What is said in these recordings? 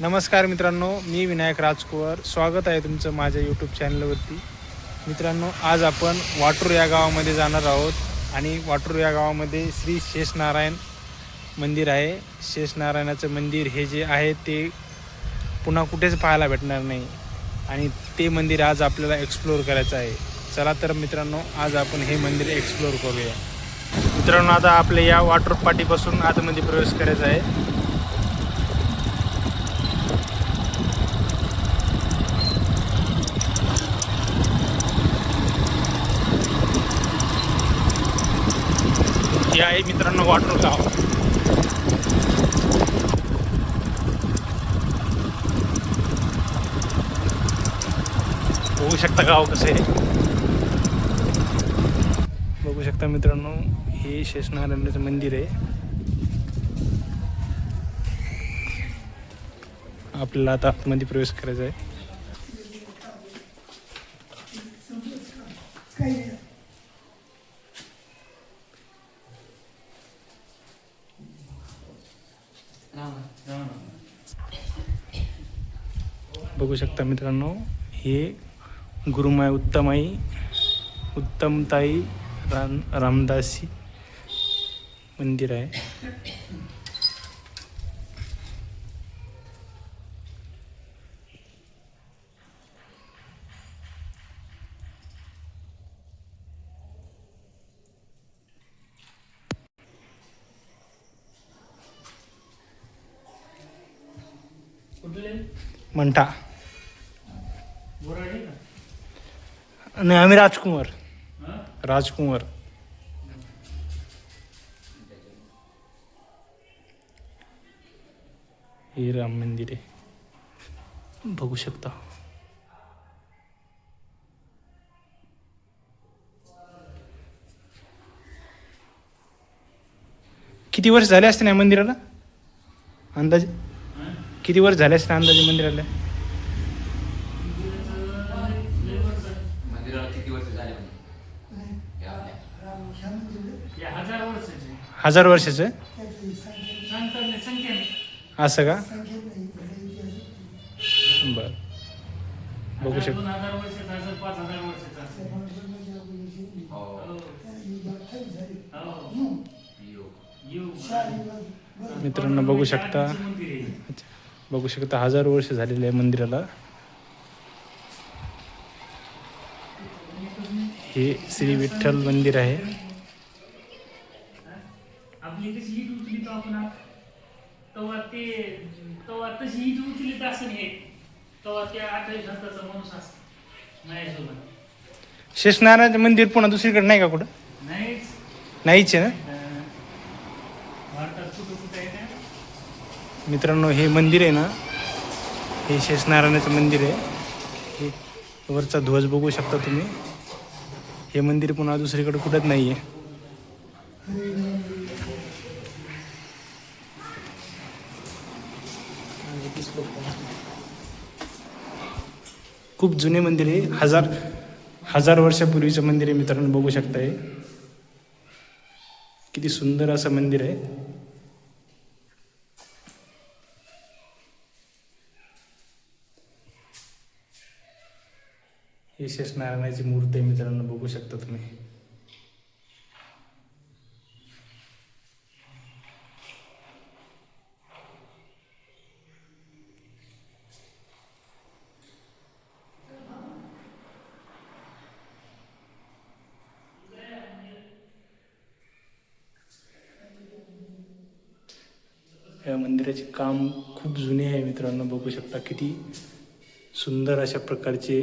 नमस्कार मित्रांनो मी विनायक राजकुवर. स्वागत आहे तुमचं माझ्या यूट्यूब चॅनलवरती मित्रांनो आज आपण वाटूर या गावामध्ये जाणार आहोत आणि वाटूर या गावामध्ये श्री शेषनारायण मंदिर आहे. शेषनारायणाचं मंदिर हे जे आहे ते पुन्हा कुठेच पाहायला भेटणार नाही आणि ते मंदिर आज आपल्याला एक्सप्लोअर करायचं आहे. चला तर मित्रांनो आज आपण हे मंदिर एक्सप्लोअर करूया. मित्रांनो आता आपले या वॉटर पाटीपासून आतमध्ये प्रवेश करायचा आहे. हे आहे मित्रांनो वॉटर गाव बघू शकता गाव कसे आहे. बघू शकता मित्रांनो हे शेषनारायणाचं मंदिर आहे. आपल्याला आता आतमध्ये प्रवेश करायचा आहे. बघू शकता मित्रांनो हे गुरुमाय उत्तमाई उत्तमताई राम रामदासी मंदिर आहे. मंठा नाही आम्ही राजकुमार. राजकुमार. हे राम मंदिर आहे. बघू शकता. किती वर्ष झाले असते ना या मंदिराला? अंदाजे? किती वर्ष झाले असते अंदाजे मंदिराला? मंदिराला किती वर्ष झाले आपल्या. हजार वर्षाचे. असं का? बर. बघू शकता. हो. हो. मित्रांनो बघू शकता. अच्छा. बघू शकता हजार वर्ष झालेले आहे मंदिराला. हे श्री विठ्ठल मंदिर आहे. शेषनारायणाचं मंदिर पुन्हा दुसरीकडे नाही का कुठं? नाहीच. आहे ना? भारतात कुठं कुठं मित्रांनो हे मंदिर आहे ना हे शेषनारायणाचं मंदिर आहे. हे वरचा ध्वज बघू शकता तुम्ही. हे मंदिर पुन्हा दुसरीकडे कुठंच नाही आहे खूप जुने मंदिर आहे. हजार हजार वर्षापूर्वीचं मंदिर आहे मित्रांनो बघू शकता हे किती सुंदर असं मंदिर आहे. ही शेषनारायणाची मूर्ती आहे मित्रांनो बघू शकता तुम्ही. या मंदिराचे काम खूप जुने आहे मित्रांनो बघू शकता किती सुंदर अशा प्रकारचे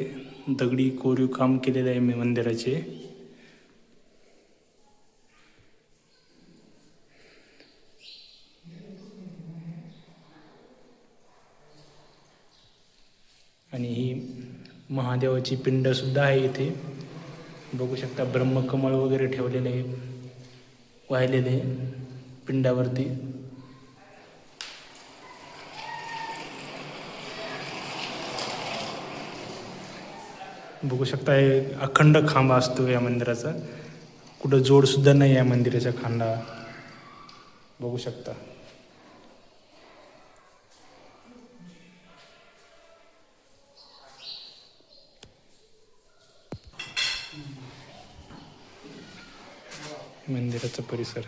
दगडी कोरीव काम केलेले आहे मी मंदिराचे. आणि ही महादेवाची पिंड सुद्धा आहे इथे. बघू शकता ब्रह्मकमळ वगैरे ठेवलेले आहे वाहिलेले पिंडावरती. बघू शकता हे अखंड खांबा असतो या मंदिराचा. कुठं जोडसुद्धा नाही या मंदिराच्या खांडा बघू शकता. मंदिराचा परिसर.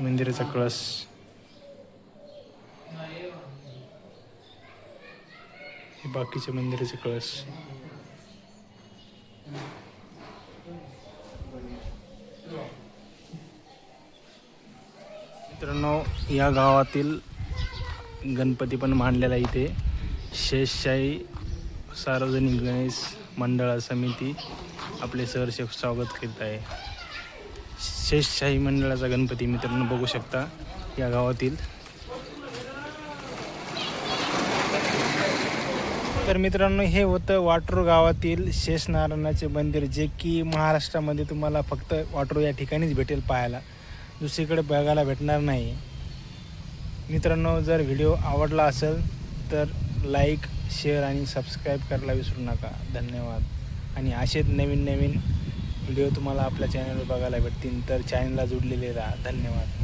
मंदिराचा कळस. हे बाकीचे मंदिराचे कळस. मित्रांनो या गावातील गणपती पण मांडलेला इथे. शेषशाही सार्वजनिक गणेश मंडळ समिती आपले सहर्ष स्वागत करीत आहे. शेषशाही मंडळाचा गणपती मित्रांनो बघू शकता या गावातील. तर मित्रांनो हे होतं वाटूर गावातील शेषनारायणाचे मंदिर जे की महाराष्ट्रामध्ये तुम्हाला फक्त वाटूर या ठिकाणीच भेटेल पाहायला. दुसरीकडे बघायला भेटणार नाही. मित्रांनो जर व्हिडिओ आवडला असेल तर लाईक शेअर आणि सबस्क्राईब करायला विसरू नका. धन्यवाद. आणि असेच नवीन नवीन व्हिडिओ तुम्हाला आपल्या चॅनलवर बघायला भेटतील तर चॅनलला जुडलेले राहा. धन्यवाद.